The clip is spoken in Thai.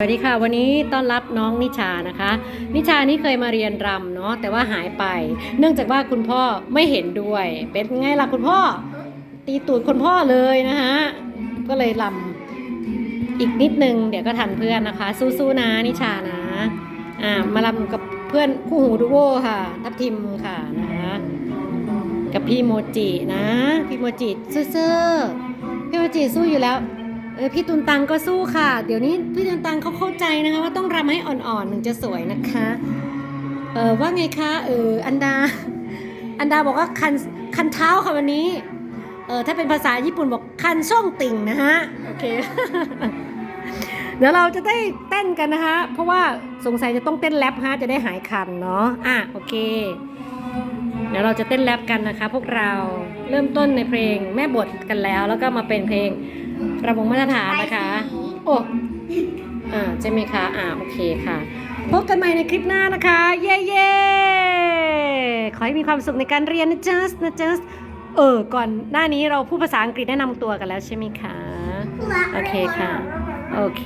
สวัสดีค่ะวันนี้ต้อนรับน้องนิชานะคะ นิชานี่เคยมาเรียนรำเนาะแต่ว่าหายไป เนื่องจากว่าคุณพ่อไม่เห็นด้วย เป็นไงล่ะคุณพ่อ ตีตูดคุณพ่อเลยนะคะก็เลยรำอีกนิดนึง เดี๋ยวก็ทันเพื่อนนะคะ สู้ๆนะนิชานะอ่ามารำกับเพื่อนคู่หูดูโวค่ะ ทับทิมค่ะนะคะกับพี่โมจินะพี่โมจิสู้ๆพี่โมจิสู้อยู่แล้ว เออพี่ตุนตังก็สู้ค่ะ เดี๋ยวนี้พี่ตุนตังเขาเข้าใจนะคะว่าต้องรำให้อ่อนๆถึงจะสวยนะคะเออว่าไงคะเอออันดา อันดาบอกว่าคันคันเท้าค่ะวันนี้เออถ้าเป็นภาษาญี่ปุ่นบอกคันช่องติ่งนะฮะโอเคเดี๋ยวเราจะได้เต้นกันนะคะ เพราะว่าสงสัยจะต้องเต้นแรปฮะจะได้หายคันเนาะอะโอเค เดี๋ยวเราจะเต้นแรปกันนะคะ พวกเราเริ่มต้นในเพลงแม่บทกันแล้ว แล้วก็มาเป็นเพลง ระวงมาตรฐานนะคะ โอ้อ่าใช่ไหมคะ อ่าโอเคค่ะ พบกันใหม่ในคลิปหน้านะคะ เย้เย้ขอให้มีความสุขในการเรียนนะจ๊สนะจ๊สเออ ก่อนหน้านี้เราพูดภาษาอังกฤษแนะนำตัวกันแล้วใช่ไหมคะ โอเคค่ะ โอเค